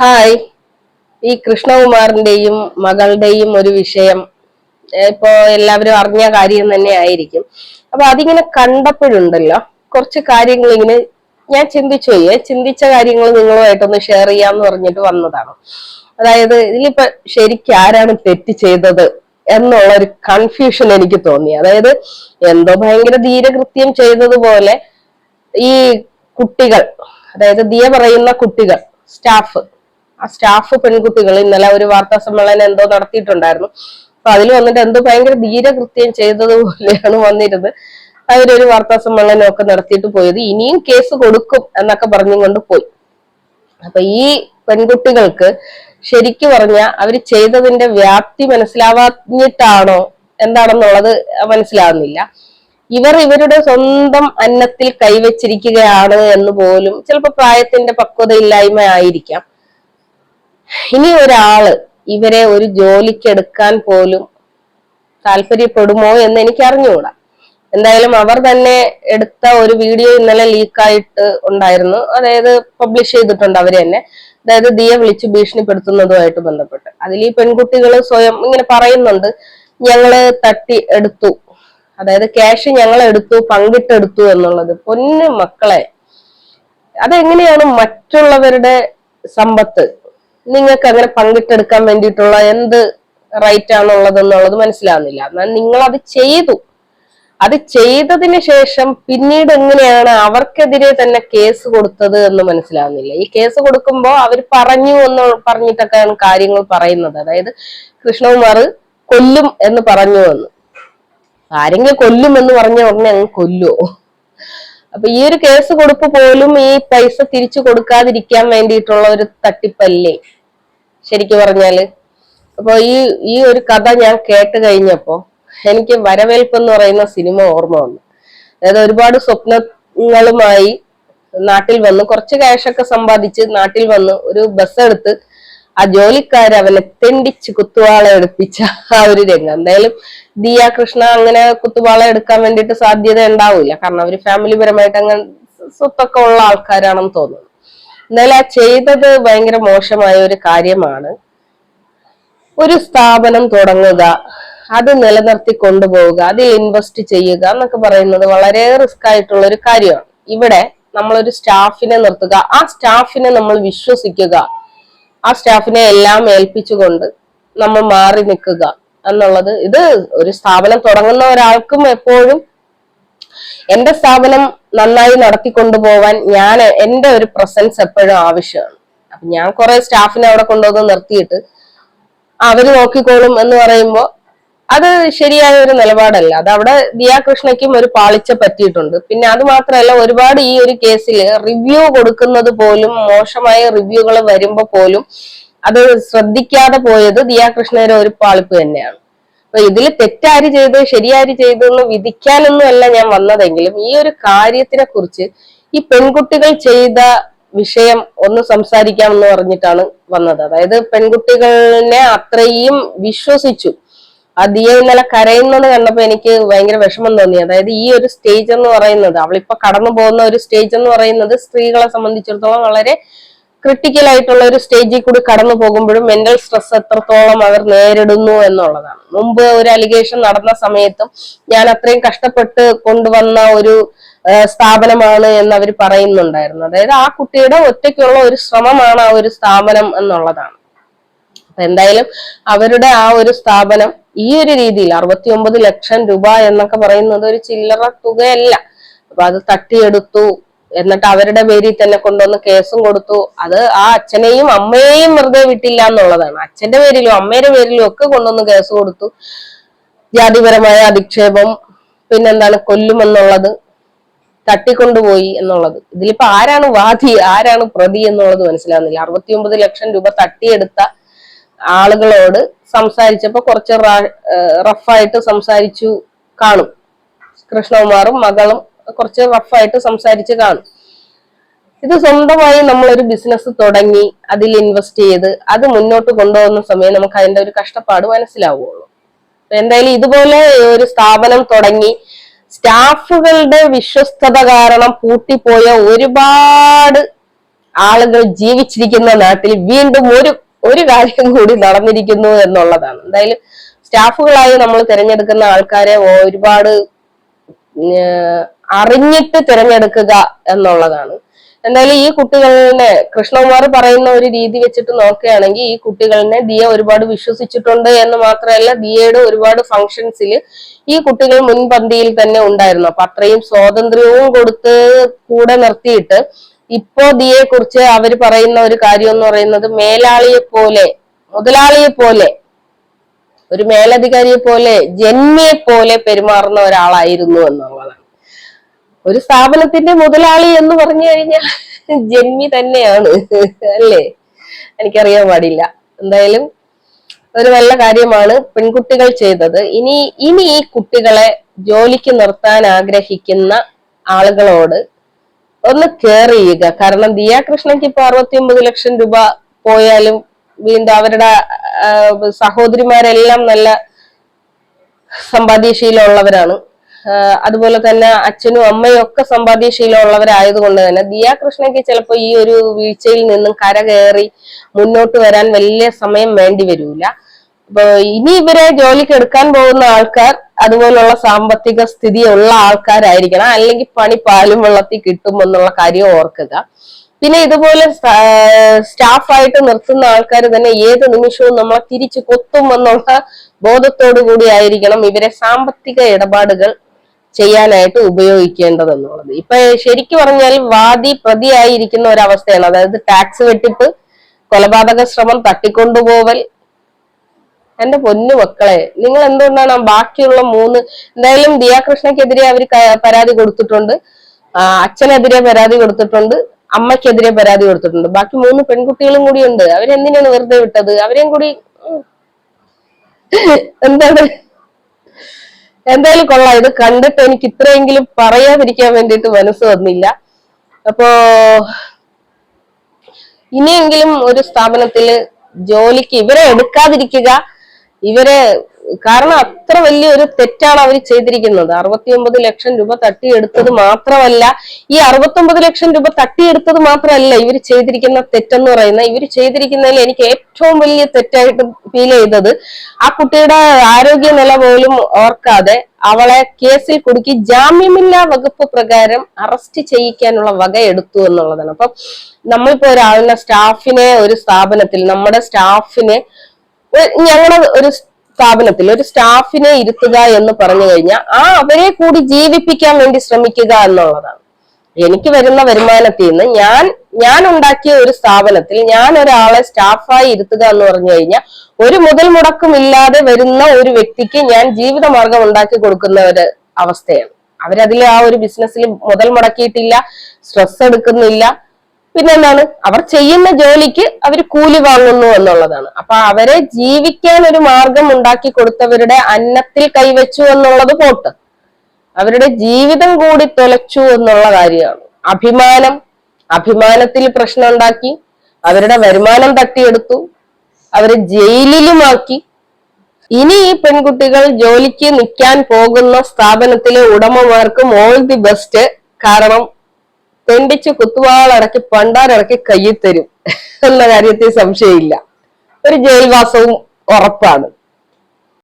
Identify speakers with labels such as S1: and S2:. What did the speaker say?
S1: Hi. ഈ കൃഷ്ണകുമാറിന്റെയും മകളുടെയും ഒരു വിഷയം ഇപ്പോ എല്ലാവരും അറിഞ്ഞ കാര്യം തന്നെ ആയിരിക്കും. അപ്പൊ അതിങ്ങനെ കണ്ടപ്പോഴുണ്ടല്ലോ കുറച്ച് കാര്യങ്ങൾ ഇങ്ങനെ ഞാൻ ചിന്തിച്ചു. പോയി ചിന്തിച്ച കാര്യങ്ങൾ നിങ്ങളുമായിട്ടൊന്ന് ഷെയർ ചെയ്യാന്ന് പറഞ്ഞിട്ട് വന്നതാണ്. അതായത് ഇതിലിപ്പോ ശരിക്കും ആരാണ് തെറ്റ് ചെയ്തത് എന്നുള്ള ഒരു കൺഫ്യൂഷൻ എനിക്ക് തോന്നി. അതായത് എന്തോ ഭയങ്കര ധീരകൃത്യം ചെയ്തതുപോലെ ഈ കുട്ടികൾ അതായത് ദിയ പറയുന്ന കുട്ടികൾ സ്റ്റാഫ് സ്റ്റാഫ് പെൺകുട്ടികൾ ഇന്നലെ ഒരു വാർത്താ സമ്മേളനം എന്തോ നടത്തിയിട്ടുണ്ടായിരുന്നു. അപ്പൊ അതിൽ വന്നിട്ട് എന്തോ ഭയങ്കര ധീരകൃത്യം ചെയ്തതുപോലെയാണ് വന്നിരുന്നത്. അവരൊരു വാർത്താ സമ്മേളനം ഒക്കെ നടത്തിയിട്ട് പോയത്. ഇനിയും കേസ് കൊടുക്കും എന്നൊക്കെ പറഞ്ഞുകൊണ്ട് പോയി. അപ്പൊ ഈ പെൺകുട്ടികൾക്ക് ശരിക്കു പറഞ്ഞ അവർ ചെയ്തതിന്റെ വ്യാപ്തി മനസ്സിലാവാഞ്ഞിട്ടാണോ എന്താണെന്നുള്ളത് മനസ്സിലാവുന്നില്ല. ഇവർ ഇവരുടെ സ്വന്തം അന്നത്തിൽ കൈവച്ചിരിക്കുകയാണ് എന്ന് പോലും ചിലപ്പോൾ പ്രായത്തിന്റെ പക്വതയില്ലായ്മ ആയിരിക്കാം. ഇനി ഒരാൾ ഇവരെ ഒരു ജോലിക്കെടുക്കാൻ പോലും താല്പര്യപ്പെടുമോ എന്ന് എനിക്ക് അറിഞ്ഞുകൂടാ എന്തായാലും അവർ തന്നെ എടുത്ത ഒരു വീഡിയോ ഇന്നലെ ലീക്കായിട്ട് ഉണ്ടായിരുന്നു. അതായത് പബ്ലിഷ് ചെയ്തിട്ടുണ്ട് അവർ തന്നെ. അതായത് ദിയെ വിളിച്ച് ഭീഷണിപ്പെടുത്തുന്നതുമായിട്ട് ബന്ധപ്പെട്ട്. അതിൽ ഈ പെൺകുട്ടികൾ സ്വയം ഇങ്ങനെ പറയുന്നുണ്ട് ഞങ്ങൾ തട്ടി എടുത്തു. അതായത് ക്യാഷ് ഞങ്ങൾ എടുത്തു പങ്കിട്ടെടുത്തു എന്നുള്ളത്. പൊന്നു മക്കളെ അതെങ്ങനെയാണ് മറ്റുള്ളവരുടെ സമ്പത്ത് നിങ്ങൾക്ക് അങ്ങനെ പങ്കിട്ടെടുക്കാൻ വേണ്ടിയിട്ടുള്ള എന്ത് റൈറ്റ് ആണുള്ളത് എന്നുള്ളത് മനസ്സിലാവുന്നില്ല. എന്നാൽ നിങ്ങൾ അത് ചെയ്തു. അത് ചെയ്തതിന് ശേഷം പിന്നീട് എങ്ങനെയാണ് അവർക്കെതിരെ തന്നെ കേസ് കൊടുത്തത് എന്ന് മനസ്സിലാവുന്നില്ല. ഈ കേസ് കൊടുക്കുമ്പോൾ അവർ പറഞ്ഞു എന്ന് പറഞ്ഞിട്ടൊക്കെയാണ് കാര്യങ്ങൾ പറയുന്നത്. അതായത് കൃഷ്ണകുമാർ കൊല്ലും എന്ന് പറഞ്ഞു എന്ന്. ആരെങ്കിലും കൊല്ലും എന്ന് പറഞ്ഞ ഉടനെ അങ്ങ് കൊല്ലുവോ? അപ്പൊ ഈ ഒരു കേസ് കൊടുപ്പ് പോലും ഈ പൈസ തിരിച്ചു കൊടുക്കാതിരിക്കാൻ വേണ്ടിയിട്ടുള്ള ഒരു തട്ടിപ്പല്ലേ? ശരിക്കു പറഞ്ഞാൽ. അപ്പൊ ഈ ഈ ഒരു കഥ ഞാൻ കേട്ട് കഴിഞ്ഞപ്പോ എനിക്ക് വരവേൽപ്പ് എന്ന് പറയുന്ന സിനിമ ഓർമ്മ വന്നു. അതായത് ഒരുപാട് സ്വപ്നങ്ങളുമായി നാട്ടിൽ വന്ന് കുറച്ച് ക്യാഷൊക്കെ സമ്പാദിച്ച് നാട്ടിൽ വന്ന് ഒരു ബസ് എടുത്ത് ആ ജോലിക്കാർ അവനെ തെണ്ടിച്ച് കുത്തുവാള എടുപ്പിച്ച ആ ഒരു രംഗം. എന്തായാലും ദിയ കൃഷ്ണ അങ്ങനെ കുത്തുവാള എടുക്കാൻ വേണ്ടിയിട്ട് സാധ്യത ഉണ്ടാവില്ല കാരണം അവർ ഫാമിലി പരമായിട്ട് അങ്ങനെ സ്വത്തൊക്കെ ഉള്ള ആൾക്കാരാണെന്ന് തോന്നുന്നു. എന്നാലും ആ ചെയ്തത് ഭയങ്കര മോശമായ ഒരു കാര്യമാണ്. ഒരു സ്ഥാപനം തുടങ്ങുക അത് നിലനിർത്തി കൊണ്ടുപോവുക അതിൽ ഇൻവെസ്റ്റ് ചെയ്യുക എന്നൊക്കെ പറയുന്നത് വളരെ റിസ്ക് ആയിട്ടുള്ള ഒരു കാര്യമാണ്. ഇവിടെ നമ്മളൊരു സ്റ്റാഫിനെ നിർത്തുക ആ സ്റ്റാഫിനെ നമ്മൾ വിശ്വസിക്കുക ആ സ്റ്റാഫിനെ എല്ലാം ഏൽപ്പിച്ചുകൊണ്ട് നമ്മൾ മാറി നിൽക്കുക എന്നുള്ളത് ഇത് ഒരു സ്ഥാപനം തുടങ്ങുന്ന ഒരാൾക്കും എപ്പോഴും എന്റെ സ്ഥാപനം നന്നായി നടത്തിക്കൊണ്ടു പോവാൻ ഞാൻ എന്റെ ഒരു പ്രസൻസ് എപ്പോഴും ആവശ്യമാണ്. അപ്പൊ ഞാൻ കുറെ സ്റ്റാഫിനെ അവിടെ കൊണ്ടുവന്ന് നിർത്തിയിട്ട് അവർ നോക്കിക്കോളും എന്ന് പറയുമ്പോ അത് ശരിയായ ഒരു നിലപാടല്ല. അത് അവിടെ ദിയാകൃഷ്ണയ്ക്കും ഒരു പാളിച്ച പറ്റിയിട്ടുണ്ട്. പിന്നെ അത് മാത്രമല്ല ഒരുപാട് ഈ ഒരു കേസിൽ റിവ്യൂ കൊടുക്കുന്നത് പോലും മോശമായ റിവ്യൂകൾ വരുമ്പോ പോലും അത് ശ്രദ്ധിക്കാതെ പോയത് ദിയാകൃഷ്ണയുടെ ഒരു പാളിപ്പ് തന്നെയാണ്. അപ്പൊ ഇതിൽ തെറ്റാര് ചെയ്ത് ശരിയാര് ചെയ്തു എന്ന് വിധിക്കാനൊന്നും അല്ല ഞാൻ വന്നതെങ്കിലും ഈ ഒരു കാര്യത്തിനെ കുറിച്ച് ഈ പെൺകുട്ടികൾ ചെയ്ത വിഷയം ഒന്ന് സംസാരിക്കാം എന്ന് പറഞ്ഞിട്ടാണ് വന്നത്. അതായത് പെൺകുട്ടികളെ അത്രയും വിശ്വസിച്ചു. ആ ദിയ ഇന്നലെ കരയുന്നത് കണ്ടപ്പോ എനിക്ക് ഭയങ്കര വിഷമം തോന്നി. അതായത് ഈ ഒരു സ്റ്റേജ് എന്ന് പറയുന്നത് അവളിപ്പോ കടന്നു പോകുന്ന ഒരു സ്റ്റേജ് എന്ന് പറയുന്നത് സ്ത്രീകളെ സംബന്ധിച്ചിടത്തോളം വളരെ ക്രിട്ടിക്കൽ ആയിട്ടുള്ള ഒരു സ്റ്റേജിൽ കൂടി കടന്നു പോകുമ്പോഴും മെന്റൽ സ്ട്രെസ് എത്രത്തോളം അവർ നേരിടുന്നു എന്നുള്ളതാണ്. മുമ്പ് ഒരു അലിഗേഷൻ നടന്ന സമയത്തും ഞാൻ അത്രയും കഷ്ടപ്പെട്ട് കൊണ്ടുവന്ന ഒരു സ്ഥാപനമാണ് എന്ന് അവർ പറയുന്നുണ്ടായിരുന്നു. അതായത് ആ കുട്ടിയുടെ ഒറ്റയ്ക്കുള്ള ഒരു ശ്രമമാണ് ആ ഒരു സ്ഥാപനം എന്നുള്ളതാണ്. അപ്പൊ എന്തായാലും അവരുടെ ആ ഒരു സ്ഥാപനം ഈ ഒരു രീതിയിൽ അറുപത്തി ഒമ്പത് ലക്ഷം രൂപ എന്നൊക്കെ പറയുന്നത് ഒരു ചില്ലറ തുകയല്ല. അപ്പൊ അത് തട്ടിയെടുത്തു. എന്നിട്ട് അവരുടെ പേരിൽ തന്നെ കൊണ്ടുവന്ന് കേസും കൊടുത്തു. അത് ആ അച്ഛനെയും അമ്മയെയും വെറുതെ വിട്ടില്ല എന്നുള്ളതാണ്. അച്ഛന്റെ പേരിലും അമ്മയുടെ പേരിലും ഒക്കെ കൊണ്ടുവന്ന് കേസ് കൊടുത്തു. ജാതിപരമായ അധിക്ഷേപം പിന്നെന്താണ് കൊല്ലുമെന്നുള്ളത് തട്ടിക്കൊണ്ടുപോയി എന്നുള്ളത്. ഇതിലിപ്പോ ആരാണ് വാദി ആരാണ് പ്രതി എന്നുള്ളത് മനസ്സിലാവുന്നില്ല. അറുപത്തിയൊമ്പത് ലക്ഷം രൂപ തട്ടിയെടുത്ത ആളുകളോട് സംസാരിച്ചപ്പോ കുറച്ച് റഫായിട്ട് സംസാരിച്ചു കാണും. കൃഷ്ണകുമാറും മകളും കുറച്ച് റഫായിട്ട് സംസാരിച്ച് കാണും. ഇത് സ്വന്തമായി നമ്മളൊരു ബിസിനസ് തുടങ്ങി അതിൽ ഇൻവെസ്റ്റ് ചെയ്ത് അത് മുന്നോട്ട് കൊണ്ടുപോകുന്ന സമയം നമുക്ക് അതിന്റെ ഒരു കഷ്ടപ്പാട് മനസ്സിലാവുള്ളൂ. എന്തായാലും ഇതുപോലെ ഒരു സ്ഥാപനം തുടങ്ങി സ്റ്റാഫുകളുടെ വിശ്വസ്തത കാരണം പൂട്ടിപ്പോയ ഒരുപാട് ആളുകൾ ജീവിച്ചിരിക്കുന്ന നാട്ടിൽ വീണ്ടും ഒരു ഒരു കാര്യം കൂടി നടന്നിരിക്കുന്നു എന്നുള്ളതാണ്. എന്തായാലും സ്റ്റാഫുകളായി നമ്മൾ തിരഞ്ഞെടുക്കുന്ന ആൾക്കാരെ ഒരുപാട് അറിഞ്ഞിട്ട് തിരഞ്ഞെടുക്കുക എന്നുള്ളതാണ്. എന്തായാലും ഈ കുട്ടികളിനെ കൃഷ്ണകുമാർ പറയുന്ന ഒരു രീതി വെച്ചിട്ട് നോക്കുകയാണെങ്കിൽ ഈ കുട്ടികളിനെ ദിയ ഒരുപാട് വിശ്വസിച്ചിട്ടുണ്ട് എന്ന് മാത്രമല്ല ദിയയുടെ ഒരുപാട് ഫങ്ഷൻസിൽ ഈ കുട്ടികൾ മുൻപന്തിയിൽ തന്നെ ഉണ്ടായിരുന്നു. അപ്പൊ അത്രയും സ്വാതന്ത്ര്യവും കൊടുത്ത് കൂടെ നിർത്തിയിട്ട് ഇപ്പോ ദിയെ കുറിച്ച് അവർ പറയുന്ന ഒരു കാര്യം എന്ന് പറയുന്നത് മേലാളിയെ പോലെ മുതലാളിയെ പോലെ ഒരു മേലധികാരിയെ പോലെ ജന്മിയെ പോലെ പെരുമാറുന്ന ഒരാളായിരുന്നു എന്നുള്ളതാണ്. ഒരു സ്ഥാപനത്തിന്റെ മുതലാളി എന്ന് പറഞ്ഞു കഴിഞ്ഞാൽ ജന്മി തന്നെയാണ് അല്ലേ? എനിക്കറിയാൻ പാടില്ല. എന്തായാലും ഒരു നല്ല കാര്യമാണ് പെൺകുട്ടികൾ ചെയ്തത്. ഇനി ഇനി ഈ കുട്ടികളെ ജോലിക്ക് നിർത്താൻ ആഗ്രഹിക്കുന്ന ആളുകളോട് ഒന്ന് കെയർ ചെയ്യുക. കാരണം ദിയ കൃഷ്ണയ്ക്ക് ഇപ്പൊ അറുപത്തി ഒമ്പത് ലക്ഷം രൂപ പോയാലും വീണ്ടും അവരുടെ സഹോദരിമാരെല്ലാം നല്ല സമ്പാദ്യശീലമുള്ളവരാണ്. അതുപോലെ തന്നെ അച്ഛനും അമ്മയും ഒക്കെ സമ്പാദ്യശീലമുള്ളവരായതുകൊണ്ട് തന്നെ ദിയ കൃഷ്ണയ്ക്ക് ചിലപ്പോൾ ഈ ഒരു വീഴ്ചയിൽ നിന്നും കര കയറി മുന്നോട്ട് വരാൻ വലിയ സമയം വേണ്ടി വരൂല. ഇനി ഇവരെ ജോലിക്ക് എടുക്കാൻ പോകുന്ന ആൾക്കാർ അതുപോലുള്ള സാമ്പത്തിക സ്ഥിതി ഉള്ള ആൾക്കാരായിരിക്കണം. അല്ലെങ്കിൽ പണി പാലും വെള്ളത്തിൽ കിട്ടും എന്നുള്ള കാര്യം ഓർക്കുക. പിന്നെ ഇതുപോലെ സ്റ്റാഫായിട്ട് നിർത്തുന്ന ആൾക്കാർ തന്നെ ഏത് നിമിഷവും നമ്മളെ തിരിച്ചു കൊത്തും എന്നുള്ള ബോധത്തോടു കൂടി ആയിരിക്കണം ഇവരെ സാമ്പത്തിക ഇടപാടുകൾ ചെയ്യാനായിട്ട് ഉപയോഗിക്കേണ്ടത് എന്നുള്ളത് ഇപ്പൊ ശരിക്കു പറഞ്ഞാൽ വാദി പ്രതിയായിരിക്കുന്ന ഒരവസ്ഥയാണ്. അതായത് ടാക്സ് വെട്ടിപ്പ് കൊലപാതക ശ്രമം തട്ടിക്കൊണ്ടുപോവൽ എന്റെ പൊന്നു മക്കളെ നിങ്ങൾ എന്തുകൊണ്ടാണ് ബാക്കിയുള്ള മൂന്ന് എന്തായാലും ദിയാകൃഷ്ണക്കെതിരെ അവർ പരാതി കൊടുത്തിട്ടുണ്ട്. അച്ഛനെതിരെ പരാതി കൊടുത്തിട്ടുണ്ട് അമ്മയ്ക്കെതിരെ പരാതി കൊടുത്തിട്ടുണ്ട്. ബാക്കി മൂന്ന് പെൺകുട്ടികളും കൂടി ഉണ്ട്. അവരെന്തിനാണ് വെറുതെ വിട്ടത്? അവരെയും കൂടി എന്താണ്? എന്തായാലും കൊള്ളാം. ഇത് കണ്ടിട്ട് എനിക്ക് ഇത്രയെങ്കിലും പറയാതിരിക്കാൻ വേണ്ടിയിട്ട് മനസ്സ് വന്നില്ല. അപ്പോ ഇനിയെങ്കിലും ഒരു സ്ഥാപനത്തിൽ ജോലിക്ക് ഇവരെ എടുക്കാതിരിക്കുക ഇവരെ കാരണം അത്ര വലിയൊരു തെറ്റാണ് അവർ ചെയ്തിരിക്കുന്നത്. അറുപത്തിയൊമ്പത് ലക്ഷം രൂപ തട്ടിയെടുത്തത് മാത്രമല്ല ഈ അറുപത്തൊമ്പത് ലക്ഷം രൂപ തട്ടിയെടുത്തത് മാത്രമല്ല ഇവർ ചെയ്തിരിക്കുന്ന തെറ്റെന്ന് പറയുന്നത്. ഇവർ ചെയ്തിരിക്കുന്നതിൽ എനിക്ക് ഏറ്റവും വലിയ തെറ്റായിട്ട് ഫീൽ ചെയ്തത് ആ കുട്ടിയുടെ ആരോഗ്യനില പോലും ഓർക്കാതെ അവളെ കേസിൽ കുടുക്കി ജാമ്യമില്ലാ വകുപ്പ് പ്രകാരം അറസ്റ്റ് ചെയ്യിക്കാനുള്ള വക എടുത്തു എന്നുള്ളതാണ്. അപ്പം നമ്മളിപ്പോ ഒരാളിനെ സ്റ്റാഫിനെ ഒരു സ്ഥാപനത്തിൽ നമ്മുടെ സ്റ്റാഫിനെ ഞങ്ങളുടെ ഒരു സ്ഥാപനത്തിൽ ഒരു സ്റ്റാഫിനെ ഇരുത്തുക എന്ന് പറഞ്ഞു കഴിഞ്ഞാൽ ആ അവരെ കൂടി ജീവിപ്പിക്കാൻ വേണ്ടി ശ്രമിക്കുക എന്നുള്ളതാണ്. എനിക്ക് വരുന്ന വരുമാനത്തിൽ നിന്ന് ഞാൻ ഞാൻ ഉണ്ടാക്കിയ ഒരു സ്ഥാപനത്തിൽ ഞാൻ ഒരാളെ സ്റ്റാഫായി ഇരുത്തുക എന്ന് പറഞ്ഞു കഴിഞ്ഞാൽ ഒരു മുതൽ മുടക്കും ഇല്ലാതെ വരുന്ന ഒരു വ്യക്തിക്ക് ഞാൻ ജീവിത മാർഗം ഉണ്ടാക്കി കൊടുക്കുന്ന ഒരു അവസ്ഥയാണ്. അവരതിൽ ആ ഒരു ബിസിനസ്സിൽ മുതൽ മുടക്കിയിട്ടില്ല സ്ട്രെസ് എടുക്കുന്നില്ല പിന്നെ എന്താണ് അവർ ചെയ്യുന്ന ജോലിക്ക് അവർ കൂലി വാങ്ങുന്നു എന്നുള്ളതാണ്. അപ്പൊ അവരെ ജീവിക്കാൻ ഒരു മാർഗം ഉണ്ടാക്കി കൊടുത്തവരുടെ അന്നത്തിൽ കൈവച്ചു എന്നുള്ളത് പോട്ട്. അവരുടെ ജീവിതം കൂടി തുലച്ചു എന്നുള്ള കാര്യമാണ്. അഭിമാനം അഭിമാനത്തിൽ പ്രശ്നം ഉണ്ടാക്കി അവരുടെ വരുമാനം തട്ടിയെടുത്തു അവരെ ജയിലിലുമാക്കി. ഇനി ഈ പെൺകുട്ടികൾ ജോലിക്ക് നിൽക്കാൻ പോകുന്ന സ്ഥാപനത്തിലെ ഉടമമാർക്കും ഓൾ ദി ബെസ്റ്റ് കാരണം തെണ്ടിച്ച് കുത്തുവാളടക്കി പണ്ടാരടക്കി കയ്യിൽ തരും. എന്ന കാര്യത്തിൽ സംശയമില്ല. ഒരു ജയിൽവാസവും ഉറപ്പാണ്.